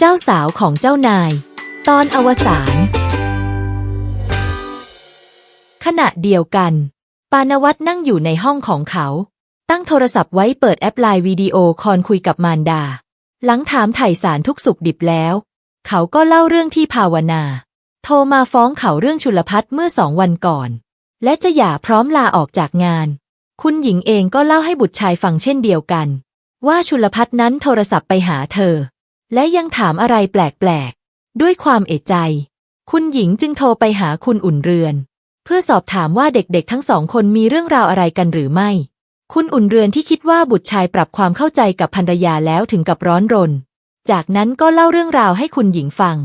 เจ้าสาวของเจ้านาย ตอนอวสานขณะเดียวกัน ปานวัตนั่งอยู่ในห้องของเขา ตั้งโทรศัพท์ไว้เปิดแอปไลน์วิดีโอคอลคุยกับมารดา หลังถามไถ่สารทุกสุขดิบแล้ว เขาก็เล่าเรื่องที่ภาวนา โทรมาฟ้องเขาเรื่องชุลพัฒน์เมื่อสองวันก่อน และจะหย่าพร้อมลาออกจากงาน คุณหญิงเองก็เล่าให้บุตรชายฟังเช่นเดียวกัน ว่าชุลพัฒน์นั้นโทรศัพท์ไปหาเธอ และยังถามอะไรแปลกๆ ด้วยความเอะใจ คุณหญิงจึงโทรไปหาคุณอุ่นเรือน เพื่อสอบถามว่าเด็กๆ ทั้งสองคนมีเรื่องราวอะไรกันหรือไม่ คุณอุ่นเรือนที่คิดว่าบุตรชายปรับความเข้าใจกับภรรยาแล้วถึงกับร้อนรน จากนั้นก็เล่าเรื่องราวให้คุณหญิงฟัง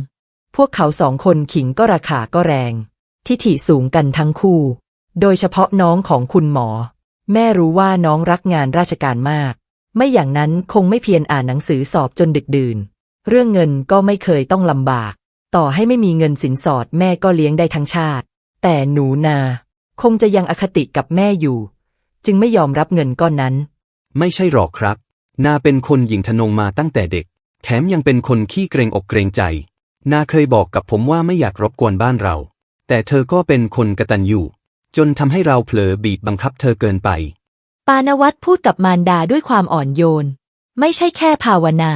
พวกเขาสองคนขิงก็ราคาก็แรง ทิฐิสูงกันทั้งคู่ โดยเฉพาะน้องของคุณหมอ แม่รู้ว่าน้องรักงานราชการมาก ไม่อย่างนั้นคงไม่เพียรอ่านหนังสือสอบจนดึกดื่น เรื่องเงินก็ไม่เคยต้องลำบาก ต่อให้ไม่มีเงินสินสอดแม่ก็เลี้ยงได้ทั้งชาติ แต่หนูนา คงจะยังอคติกับแม่อยู่ จึงไม่ยอมรับเงินก้อนนั้น ไม่ใช่หรอกครับ นาเป็นคนหญิงทนงมาตั้งแต่เด็ก แถมยังเป็นคนขี้เกรงอกเกรงใจ นาเคยบอกกับผมว่าไม่อยากรบกวนบ้านเรา แต่เธอก็เป็นคนกระตันอยู่จนทำให้เราเผลอบีบบังคับเธอเกินไปปานวัตพูดกับมารดาด้วยความอ่อนโยน ไม่ใช่แค่ภาวนา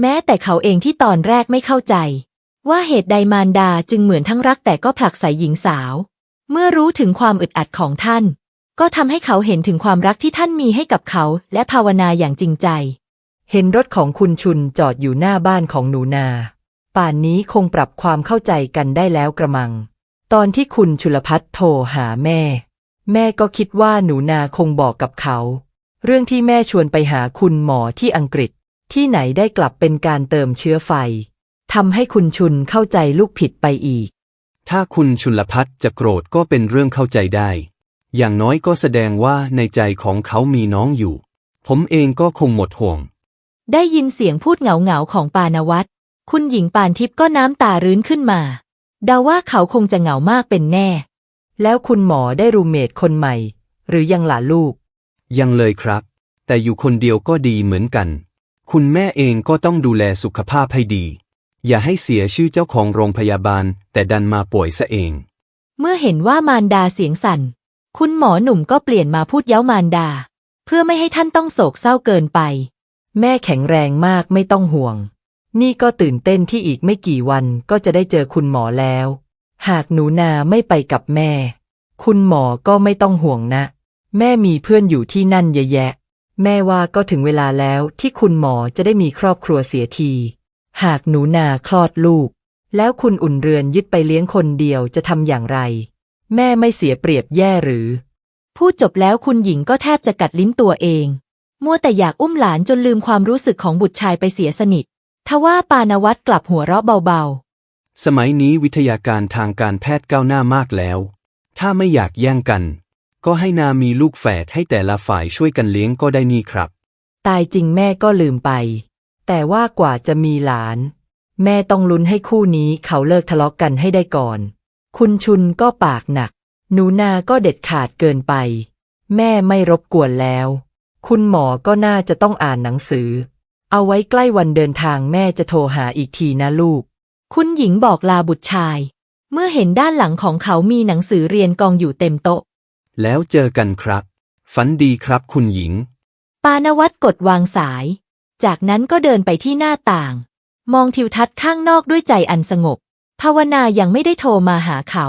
แม้แต่เขาเองที่ตอนแรกไม่เข้าใจ ว่าเหตุใดมารดาจึงเหมือนทั้งรักแต่ก็ผลักใส่หญิงสาว เมื่อรู้ถึงความอึดอัดของท่าน ก็ทำให้เขาเห็นถึงความรักที่ท่านมีให้กับเขาและภาวนาอย่างจริงใจ เห็นรถของคุณชุนจอดอยู่หน้าบ้านของหนูนา ป่านนี้คงปรับความเข้าใจกันได้แล้วกระมัง ตอนที่คุณชุลพัฒน์โทรหาแม่ แม่ก็คิดว่าหนูนาคงบอกกับเขา เรื่องที่แม่ชวนไปหาคุณหมอที่อังกฤษ ที่ไหนได้กลับเป็นการเติมเชื้อไฟทำให้คุณชุนเข้าใจลูกผิดไปอีก ถ้าคุณชุลพัฒน์จะโกรธก็เป็นเรื่องเข้าใจได้ อย่างน้อยก็แสดงว่าในใจของเขามีน้องอยู่ ผมเองก็คงหมดห่วง ได้ยินเสียงพูดเหงาๆของปานวัตคุณหญิงปานทิพย์ก็น้ำตารื้นขึ้นมาเดาว่าเขาคงจะเหงามากเป็นแน่ แล้วคุณหมอได้รูเมทคนใหม่ หรือยังหล่ะลูก ยังเลยครับ แต่อยู่คนเดียวก็ดีเหมือนกัน คุณแม่เองก็ต้องดูแลสุขภาพให้ดี อย่าให้เสียชื่อเจ้าของโรงพยาบาล แต่ดันมาป่วยซะเอง เมื่อเห็นว่ามารดาเสียงสั่น คุณหมอหนุ่มก็เปลี่ยนมาพูดเย้ามารดา เพื่อไม่ให้ท่านต้องโศกเศร้าเกินไป แม่แข็งแรงมากไม่ต้องห่วง นี่ก็ตื่นเต้นที่อีกไม่กี่วันก็จะได้เจอคุณหมอแล้ว หากหนูนาไม่ไปกับแม่ คุณหมอก็ไม่ต้องห่วงนะ แม่มีเพื่อนอยู่ที่นั่นเยอะแยะ แม่ว่าก็ถึงเวลาแล้วที่คุณหมอจะได้มีครอบครัวเสียที หากหนูนาคลอดลูก แล้วคุณอุ่นเรือนยึดไปเลี้ยงคนเดียวจะทำอย่างไร แม่ไม่เสียเปรียบแย่หรือ พูดจบแล้วคุณหญิงก็แทบจะกัดลิ้นตัวเอง มัวแต่อยากอุ้มหลานจนลืมความรู้สึกของบุตรชายไปเสียสนิททว่าปานวัตกลับหัวเราะเบาๆ สมัยนี้วิทยาการทางการแพทย์ก้าวหน้ามากแล้ว ถ้าไม่อยากแย่งกัน ก็ให้นามีลูกแฝดให้แต่ละฝ่ายช่วยกันเลี้ยงก็ได้นี่ครับ ตายจริงแม่ก็ลืมไป แต่ว่ากว่าจะมีหลาน แม่ต้องลุ้นให้คู่นี้เขาเลิกทะเลาะกกันให้ได้ก่อน คุณชุนก็ปากหนัก หนูนาก็เด็ดขาดเกินไป แม่ไม่รบกวนแล้ว คุณหมอก็น่าจะต้องอ่านหนังสือ เอาไว้ใกล้วันเดินทางแม่จะโทรหาอีกทีนะลูก คุณหญิงบอกลาบุตรชาย เมื่อเห็นด้านหลังของเขามีหนังสือเรียนกองอยู่เต็มโต๊ะ แล้วเจอกันครับ ฝันดีครับคุณหญิง ปานวัตกดวางสาย จากนั้นก็เดินไปที่หน้าต่าง มองทิวทัศน์ข้างนอกด้วยใจอันสงบ ภาวนายังไม่ได้โทรมาหาเขา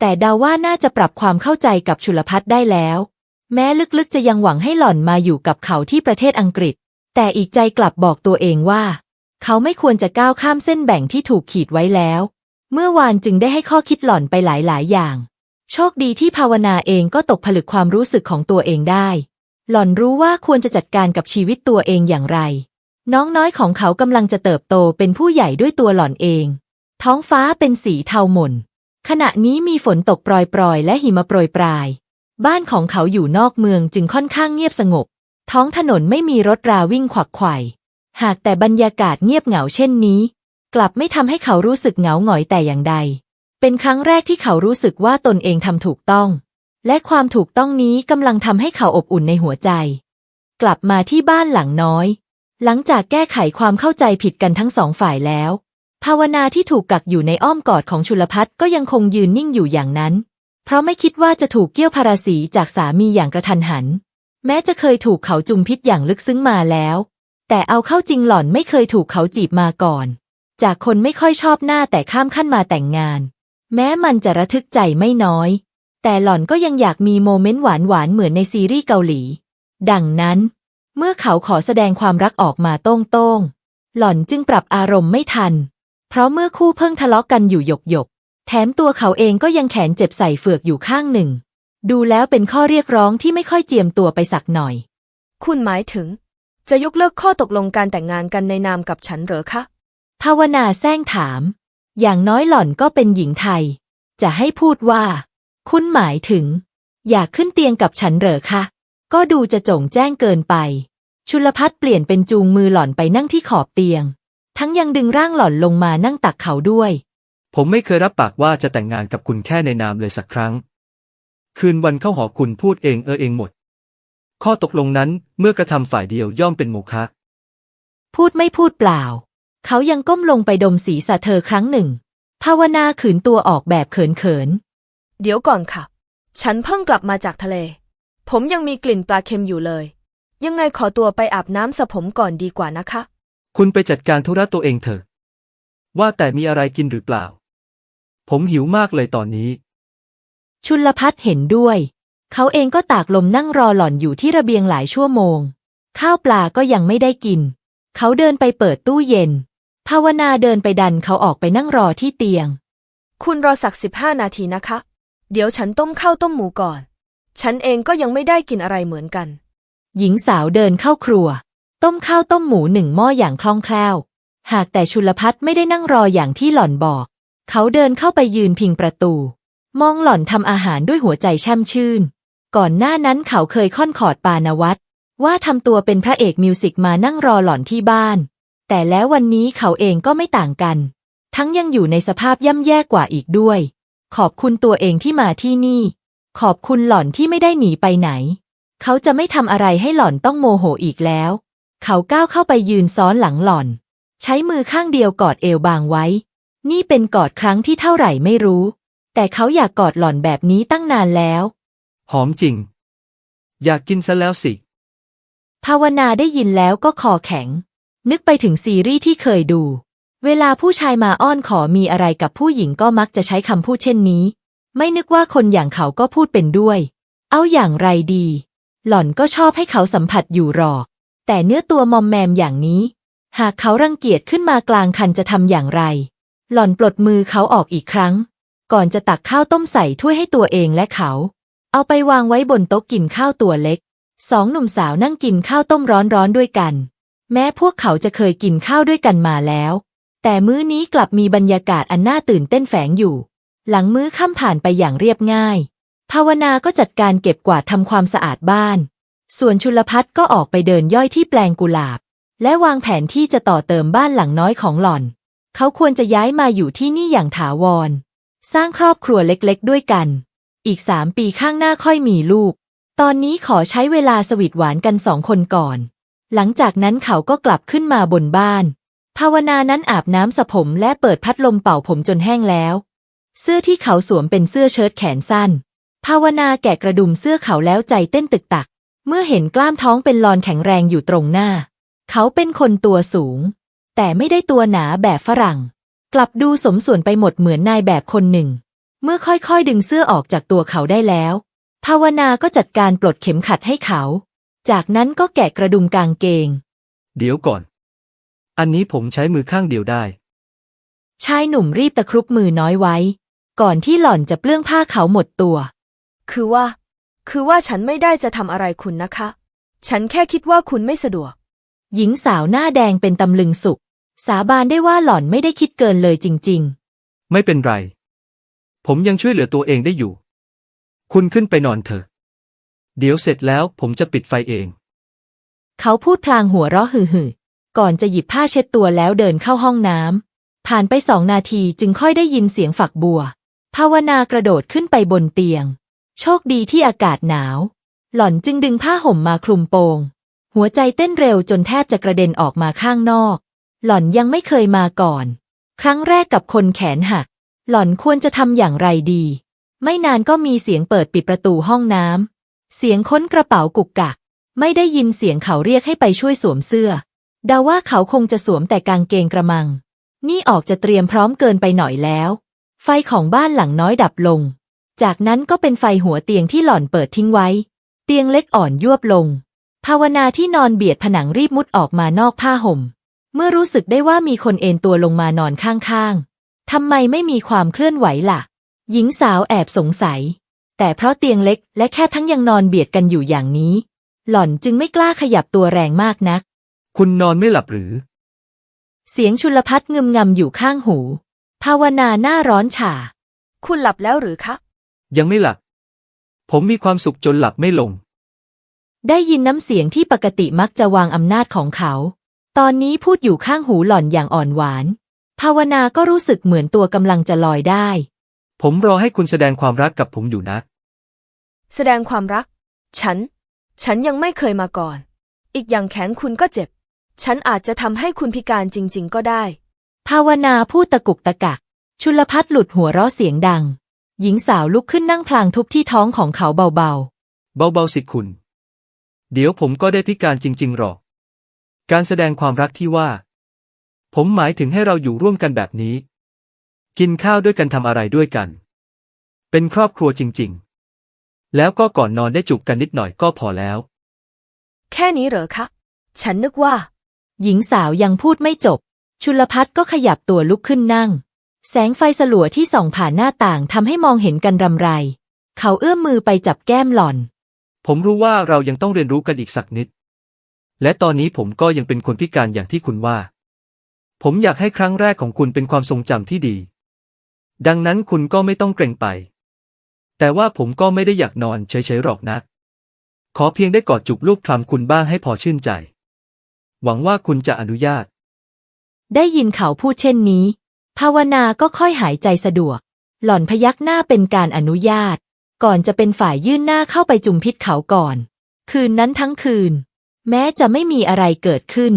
แต่เดาว่าน่าจะปรับความเข้าใจกับชุลพัฒน์ได้แล้ว แม้ลึกๆจะยังหวังให้หล่อนมาอยู่กับเขาที่ประเทศอังกฤษ แต่อีกใจกลับบอกตัวเองว่า เขาไม่ควรจะก้าวข้ามเส้นแบ่งที่ถูกขีดไว้แล้ว เมื่อวานจึงได้ให้ข้อคิดหล่อนไปหลาย ๆ อย่าง โชคดีที่ภาวนาเองก็ตกผลึกความรู้สึกของตัวเองได้ หล่อนรู้ว่าควรจะจัดการกับชีวิตตัวเองอย่างไร น้องน้อยของเขากำลังจะเติบโตเป็นผู้ใหญ่ด้วยตัวหล่อนเอง ท้องฟ้าเป็นสีเทาหม่น ขณะนี้มีฝนตกปรอยๆ และหิมะโปรยปลาย บ้านของเขาอยู่นอกเมืองจึงค่อนข้างเงียบสงบ ท้องถนนไม่มีรถราวิ่งขวักไขว่ หากแต่บรรยากาศเงียบเหงาเช่นนี้ กลับไม่ทำให้เขารู้สึกเหงาหงอยแต่อย่างใด เป็นครั้งแรกที่เขารู้สึกว่าตนเองทำถูกต้อง และความถูกต้องนี้กำลังทำให้เขาอบอุ่นในหัวใจ กลับมาที่บ้านหลังน้อย หลังจากแก้ไขความเข้าใจผิดกันทั้งสองฝ่ายแล้ว ภาวนาที่ถูกกักอยู่ในอ้อมกอดของชุลพัฒน์ก็ยังคงยืนนิ่งอยู่อย่างนั้น เพราะไม่คิดว่าจะถูกเกี้ยวพาราสีจากสามีอย่างกระทันหัน แม้จะเคยถูกเขาจุมพิษอย่างลึกซึ้งมาแล้ว แต่เอาเข้าจริงหล่อนไม่เคยถูกเขาจีบมาก่อน จากคนไม่ค่อยชอบหน้าแต่ข้ามขั้นมาแต่งงาน แม้มันจะระทึกใจไม่น้อย แต่หล่อนก็ยังอยากมีโมเมนต์หวานๆเหมือนในซีรีส์เกาหลี ดังนั้น เมื่อเขาขอแสดงความรักออกมาโต้งๆหล่อนจึงปรับอารมณ์ไม่ทัน เพราะเมื่อคู่เพิ่งทะเลาะกันอยู่หยกๆแถมตัวเขาเองก็ยังแขนเจ็บใส่เฟือกอยู่ข้างหนึ่ง ดูแล้วเป็นข้อเรียกร้องที่ไม่ค่อยเจียมตัวไปสักหน่อย คุณหมายถึง จะยกเลิกข้อตกลงการแต่งงานกันในนามกับฉันเหรอคะ ภาวนาแซงถาม อย่างน้อยหล่อนก็เป็นหญิงไทย จะให้พูดว่า คุณหมายถึง อยากขึ้นเตียงกับฉันเหรอคะ ก็ดูจะจงแจ้งเกินไป ชุลพัฒน์เปลี่ยนเป็นจูงมือหล่อนไปนั่งที่ขอบเตียง ทั้งยังดึงร่างหล่อนลงมานั่งตักเขาด้วย ผมไม่เคยรับปากว่าจะแต่งงานกับคุณแค่ในนามเลยสักครั้ง คืนวันเข้าหอคุณพูดเองเออเองหมด ข้อตกลงนั้นเมื่อกระทำฝ่ายเดียวย่อมเป็นโมฆะ พูดไม่พูดเปล่า เขายังก้มลงไปดมศีรษะเธอครั้งหนึ่ง ภาวนาขืนตัวออกแบบเขินเดี๋ยวก่อนค่ะ ฉันเพิ่งกลับมาจากทะเล ผมยังมีกลิ่นปลาเค็มอยู่เลย ยังไงขอตัวไปอาบน้ำสระผมก่อนดีกว่านะคะ คุณไปจัดการธุระตัวเองเถอะ ว่าแต่มีอะไรกินหรือเปล่า ผมหิวมากเลยตอนนี้ๆชุลพัฒน์เห็นด้วย เขาเองก็ตากลมนั่งรอหล่อนอยู่ที่ระเบียงหลายชั่วโมง ข้าวปลาก็ยังไม่ได้กิน เขาเดินไปเปิดตู้เย็น ภาวนาเดินไปดันเขาออกไปนั่งรอที่เตียง คุณรอสักสิบห้านาทีนะคะ เดี๋ยวฉันต้มข้าวต้มหมูก่อน ฉันเองก็ยังไม่ได้กินอะไรเหมือนกัน หญิงสาวเดินเข้าครัว ต้มข้าวต้มหมูหนึ่งหม้ออย่างคล่องแคล่ว หากแต่ชุลพัฒน์ไม่ได้นั่งรออย่างที่หล่อนบอก เขาเดินเข้าไปยืนพิงประตู มองหล่อนทำอาหารด้วยหัวใจแช่มชื่น ก่อนหน้านั้นเขาเคยค่อนขอดปานวัตรว่าทำตัวเป็นพระเอกมิวสิกมานั่งรอหล่อนที่บ้าน แต่แล้ววันนี้เขาเองก็ไม่ต่างกัน ทั้งยังอยู่ในสภาพย่ำแย่กว่าอีกด้วย ขอบคุณตัวเองที่มาที่นี่ ขอบคุณหล่อนที่ไม่ได้หนีไปไหน เขาจะไม่ทำอะไรให้หล่อนต้องโมโหอีกแล้ว เขาก้าวเข้าไปยืนซ้อนหลังหล่อน ใช้มือข้างเดียวกอดเอวบางไว้ นี่เป็นกอดครั้งที่เท่าไหร่ไม่รู้ แต่เขาอยากกอดหล่อนแบบนี้ตั้งนานแล้ว หอมจริง อยากกินซะแล้วสิ ภาวนาได้ยินแล้วก็คอแข็ง นึกไปถึงซีรีส์ที่เคยดู เวลาผู้ชายมาอ้อนขอมีอะไรกับผู้หญิงก็มักจะใช้คำพูดเช่นนี้ ไม่นึกว่าคนอย่างเขาก็พูดเป็นด้วย เอาอย่างไรดี หล่อนก็ชอบให้เขาสัมผัสอยู่หรอก แต่เนื้อตัวมอมแมมอย่างนี้ หากเขารังเกียจขึ้นมากลางคันจะทำอย่างไร หล่อนปลดมือเขาออกอีกครั้ง ก่อนจะตักข้าวต้มใส่ถ้วยให้ตัวเองและเขา เอาไปวางไว้บนโต๊ะกินข้าวตัวเล็ก สองหนุ่มสาวนั่งกินข้าวต้มร้อนๆด้วยกัน แม้พวกเขาจะเคยกินข้าวด้วยกันมาแล้ว แต่มื้อนี้กลับมีบรรยากาศอันน่าตื่นเต้นแฝงอยู่ หลังมื้อค่ำผ่านไปอย่างเรียบง่าย ภาวนาก็จัดการเก็บกวาดทำความสะอาดบ้าน ส่วนชุลพัฒน์ก็ออกไปเดินย่อยที่แปลงกุหลาบ และวางแผนที่จะต่อเติมบ้านหลังน้อยของหล่อน เขาควรจะย้ายมาอยู่ที่นี่อย่างถาวร สร้างครอบครัวเล็กๆ ด้วยกัน อีกสามปีข้างหน้าค่อยมีลูก ตอนนี้ขอใช้เวลาสวีทหวานกันสองคนก่อน หลังจากนั้นเขาก็กลับขึ้นมาบนบ้าน ภาวนานั้นอาบน้ำสระผมและเปิดพัดลมเป่าผมจนแห้งแล้ว เสื้อที่เขาสวมเป็นเสื้อเชิ้ตแขนสั้น ภาวนาแกะกระดุมเสื้อเขาแล้วใจเต้นตึกตัก เมื่อเห็นกล้ามท้องเป็นลอนแข็งแรงอยู่ตรงหน้า เขาเป็นคนตัวสูง แต่ไม่ได้ตัวหนาแบบฝรั่ง กลับดูสมส่วนไปหมดเหมือนนายแบบคนหนึ่ง เมื่อค่อยๆ ดึงเสื้อออกจากตัวเขาได้แล้ว ภาวนาก็จัดการปลดเข็มขัดให้เขา จากนั้นก็แกะกระดุมกางเกง เดี๋ยวก่อน อันนี้ผมใช้มือข้างเดียวได้ ชายหนุ่มรีบตะครุบมือน้อยไว้ ก่อนที่หล่อนจะเปลื้องผ้าเขาหมดตัว คือว่า คือว่าฉันไม่ได้จะทำอะไรคุณนะคะ ฉันแค่คิดว่าคุณไม่สะดวก หญิงสาวหน้าแดงเป็นตำลึงสุข สาบานได้ว่าหล่อนไม่ได้คิดเกินเลยจริงไม่เป็นไร ผมยังช่วยเหลือตัวเองได้อยู่ คุณขึ้นไปนอนเถอะ เดี๋ยวเสร็จแล้วผมจะปิดไฟเอง เขาพูดพลางหัวเราะหึ่ๆก่อนจะหยิบผ้าเช็ดตัวแล้วเดินเข้าห้องน้ำ ผ่านไปสองนาทีจึงค่อยได้ยินเสียงฝักบัว ภาวนากระโดดขึ้นไปบนเตียง โชคดีที่อากาศหนาว หล่อนจึงดึงผ้าห่มมาคลุมโปง หัวใจเต้นเร็วจนแทบจะกระเด็นออกมาข้างนอก หล่อนยังไม่เคยมาก่อน ครั้งแรกกับคนแขนหัก หล่อนควรจะทำอย่างไรดี ไม่นานก็มีเสียงเปิดปิดประตูห้องน้ำ เสียงค้นกระเป๋ากุกกัก ไม่ได้ยินเสียงเขาเรียกให้ไปช่วยสวมเสื้อเดาว่าเขาคงจะสวมแต่กางเกงกระมัง นี่ออกจะเตรียมพร้อมเกินไปหน่อยแล้ว ไฟของบ้านหลังน้อยดับลง จากนั้นก็เป็นไฟหัวเตียงที่หล่อนเปิดทิ้งไว้ เตียงเล็กอ่อนยวบลง ภาวนาที่นอนเบียดผนังรีบมุดออกมานอกผ้าห่ม เมื่อรู้สึกได้ว่ามีคนเอนตัวลงมานอนข้างๆ ทำไมไม่มีความเคลื่อนไหวล่ะ หญิงสาวแอบสงสัย แต่เพราะเตียงเล็กและแค่ทั้งยังนอนเบียดกันอยู่อย่างนี้ หล่อนจึงไม่กล้าขยับตัวแรงมากนัก คุณนอนไม่หลับหรือ เสียงชุลพัดงึมงำอยู่ข้างหู ภาวนาหน้าร้อนฉ่า คุณหลับแล้วหรือคะ ยังไม่หลับ ผมมีความสุขจนหลับไม่ลง ได้ยินน้ำเสียงที่ปกติมักจะวางอำนาจของเขา ตอนนี้พูดอยู่ข้างหูหล่อนอย่างอ่อนหวาน ภาวนาก็รู้สึกเหมือนตัวกำลังจะลอยได้ ผมรอให้คุณแสดงความรักกับผมอยู่นะ แสดงความรัก ฉัน ฉันยังไม่เคยมาก่อน อีกอย่างแขนคุณก็เจ็บ ฉันอาจจะทำให้คุณพิการจริง ๆ ก็ได้ ภาวนาพูดตะกุกตะกัก ชุลพัดหลุดหัวเราะเสียงดัง หญิงสาวลุกขึ้นนั่งพลางทุบที่ท้องของเขาเบาเบาๆสิคุณ เดี๋ยวผมก็ได้พิการจริง ๆ หรอก การแสดงความรักที่ว่า ผมหมายถึงให้เราอยู่ร่วมกันแบบนี้ กินข้าวด้วยกันทำอะไรด้วยกัน เป็นครอบครัวจริง ๆ แล้วก็ก่อนนอนได้จูบกันนิดหน่อยก็พอแล้ว แค่นี้เหรอคะ ฉันนึกว่าๆหญิงสาวยังพูดไม่จบ ชุลพัดก็ขยับตัวลุกขึ้นนั่ง แสงไฟสลัวที่ส่องผ่านหน้าต่างทำให้มองเห็นกันรำไร เขาเอื้อมมือไปจับแก้มหล่อน ผมรู้ว่าเรายังต้องเรียนรู้กันอีกสักนิด และตอนนี้ผมก็ยังเป็นคนพิการอย่างที่คุณว่า ผมอยากให้ครั้งแรกของคุณเป็นความทรงจำที่ดี ดังนั้นคุณก็ไม่ต้องเกรงไป แต่ว่าผมก็ไม่ได้อยากนอนเฉยๆหรอกนะขอเพียงได้กอดจุบลูกคลำคุณบ้างให้พอชื่นใจ หวังว่าคุณจะอนุญาต ได้ยินเขาพูดเช่นนี้ ภาวนาก็ค่อยหายใจสะดวก หล่อนพยักหน้าเป็นการอนุญาต ก่อนจะเป็นฝ่ายยื่นหน้าเข้าไปจุมพิษเขาก่อน คืนนั้นทั้งคืน แม้จะไม่มีอะไรเกิดขึ้น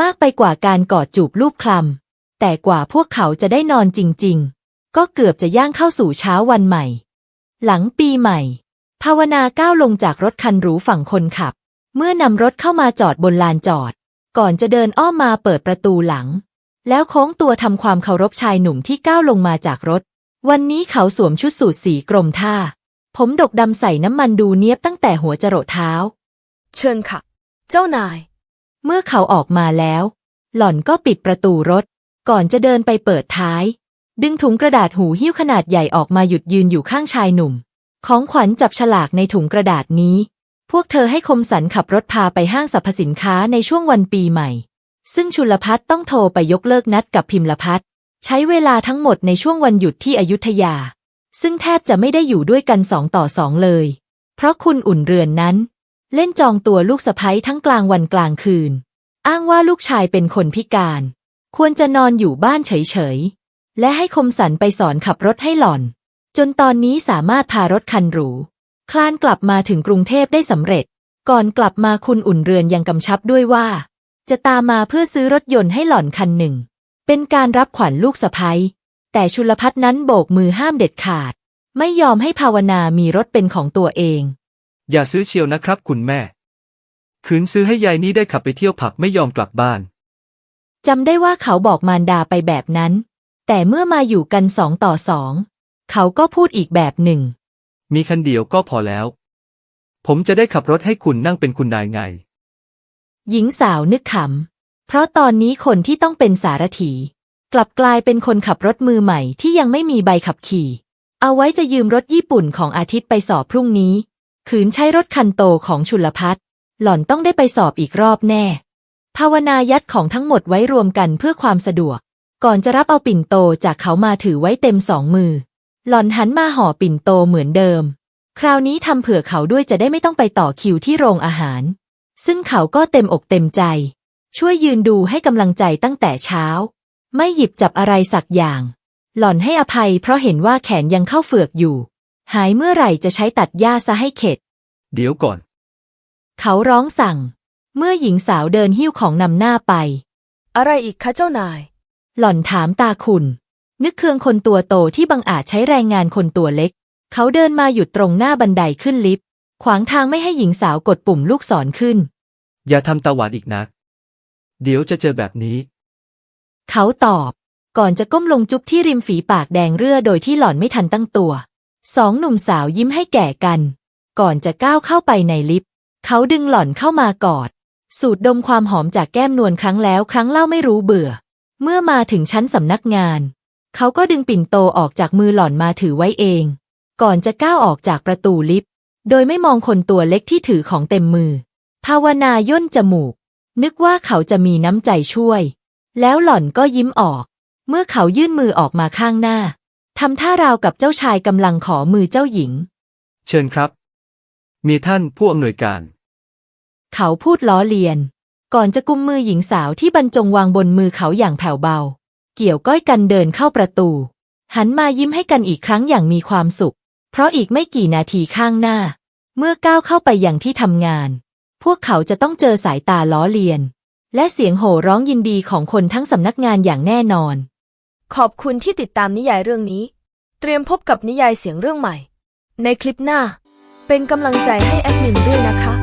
มากไปกว่าการกอดจูบลูบคลำแต่กว่าพวกเขาจะได้นอนจริง ๆ ก็เกือบจะย่างเข้าสู่เช้าวันใหม่ หลังปีใหม่ ภาวนาก้าวลงจากรถคันหรูฝั่งคนขับ เมื่อนำรถเข้ามาจอดบนลานจอด ก่อนจะเดินอ้อมมาเปิดประตูหลัง แล้วโค้งตัวทำความเคารพชายหนุ่มที่ก้าวลงมาจากรถ วันนี้เขาสวมชุดสูทสีกรมท่า ผมดกดำใส่น้ำมันดูเนียบตั้งแต่หัวจรดเท้า เชิญค่ะ เจ้านาย เมื่อเขาออกมาแล้ว หล่อนก็ปิดประตูรถ ก่อนจะเดินไปเปิดท้าย ดึงถุงกระดาษหูหิ้วขนาดใหญ่ออกมาหยุดยืนอยู่ข้างชายหนุ่ม ของขวัญจับฉลากในถุงกระดาษนี้ พวกเธอให้คมสันขับรถพาไปห้างสรรพสินค้าในช่วงวันปีใหม่ ซึ่งชุลพัฒน์ต้องโทรไปยกเลิกนัดกับพิมลพัฒน์ใช้เวลาทั้งหมดในช่วงวันหยุดที่อยุธยา ซึ่งแทบจะไม่ได้อยู่ด้วยกันสองต่อสองเลย เพราะคุณอุ่นเรือนนั้น เล่นจองตัวลูกสะใภ้ทั้งกลางวันกลางคืน อ้างว่าลูกชายเป็นคนพิการ ควรจะนอนอยู่บ้านเฉยๆ และให้คมสันไปสอนขับรถให้หล่อน จนตอนนี้สามารถพารถคันหรูคลานกลับมาถึงกรุงเทพได้สำเร็จ ก่อนกลับมาคุณอุ่นเรือนยังกำชับด้วยว่า จะตามมาเพื่อซื้อรถยนต์ให้หล่อนคันหนึ่ง เป็นการรับขวัญลูกสะใภ้แต่ชุลพัฒน์นั้นโบกมือห้ามเด็ดขาด ไม่ยอมให้ภาวนามีรถเป็นของตัวเอง อย่าซื้อเชียวนะครับคุณแม่ คืนซื้อให้ยายนี้ได้ขับไปเที่ยวผับไม่ยอมกลับบ้าน จำได้ว่าเขาบอกมารดาไปแบบนั้น แต่เมื่อมาอยู่กันสองต่อสอง เขาก็พูดอีกแบบหนึ่ง มีคันเดียวก็พอแล้ว ผมจะได้ขับรถให้คุณนั่งเป็นคุณนายไง หญิงสาวนึกขำ เพราะตอนนี้คนที่ต้องเป็นสารถี กลับกลายเป็นคนขับรถมือใหม่ที่ยังไม่มีใบขับขี่ เอาไว้จะยืมรถญี่ปุ่นของอาทิตย์ไปสอบพรุ่งนี้ ขืนใช้รถคันโตของชุลพัฒน์หล่อนต้องได้ไปสอบอีกรอบแน่ ภาวนายัดของทั้งหมดไว้รวมกันเพื่อความสะดวก ก่อนจะรับเอาปิ่นโตจากเขามาถือไว้เต็มสองมือ หล่อนหันมาห่อปิ่นโตเหมือนเดิม คราวนี้ทำเผื่อเขาด้วยจะได้ไม่ต้องไปต่อคิวที่โรงอาหาร ซึ่งเขาก็เต็มอกเต็มใจ ช่วยยืนดูให้กำลังใจตั้งแต่เช้า ไม่หยิบจับอะไรสักอย่าง หล่อนให้อภัยเพราะเห็นว่าแขนยังเข้าเฟือกอยู่ หายเมื่อไหร่จะใช้ตัดหญ้าซะให้เข็ด เดี๋ยวก่อน เขาร้องสั่ง เมื่อหญิงสาวเดินหิ้วของนำหน้าไป อะไรอีกคะเจ้านาย หล่อนถามตาขุนนึกเคืองคนตัวโตที่บังอาจใช้แรงงานคนตัวเล็ก เขาเดินมาหยุดตรงหน้าบันไดขึ้นลิฟต์ขวางทางไม่ให้หญิงสาวกดปุ่มลูกศรขึ้น อย่าทำตาหวานอีกนะ เดี๋ยวจะเจอแบบนี้ เขาตอบ ก่อนจะก้มลงจุ๊บที่ริมฝีปากแดงเรื่อโดยที่หล่อนไม่ทันตั้งตัว สองหนุ่มสาวยิ้มให้แก่กัน ก่อนจะก้าวเข้าไปในลิฟต์ เขาดึงหล่อนเข้ามากอด สูดดมความหอมจากแก้มนวลครั้งแล้วครั้งเล่าไม่รู้เบื่อ เมื่อมาถึงชั้นสำนักงาน เขาก็ดึงปิ่นโตออกจากมือหล่อนมาถือไว้เอง ก่อนจะก้าวออกจากประตูลิฟต์ โดยไม่มองคนตัวเล็กที่ถือของเต็มมือ ภาวนาย่นจมูก นึกว่าเขาจะมีน้ำใจช่วย แล้วหล่อนก็ยิ้มออก เมื่อเขายื่นมือออกมาข้างหน้า ทำท่าราวกับเจ้าชายกำลังขอมือเจ้าหญิง เชิญครับ มีท่านผู้อำนวยการ เขาพูดล้อเลียน ก่อนจะกุมมือหญิงสาวที่บรรจงวางบนมือเขาอย่างแผ่วเบา เกี่ยวก้อยกันเดินเข้าประตู หันมายิ้มให้กันอีกครั้งอย่างมีความสุข เพราะอีกไม่กี่นาทีข้างหน้า เมื่อก้าวเข้าไปอย่างที่ทำงาน พวกเขาจะต้องเจอสายตาล้อเลียน และเสียงโห่ร้องยินดีของคนทั้งสำนักงานอย่างแน่นอน ขอบคุณที่ติดตามนิยายเรื่องนี้ เตรียมพบกับนิยายเสียงเรื่องใหม่ ในคลิปหน้า เป็นกำลังใจให้แอดมินด้วยนะคะ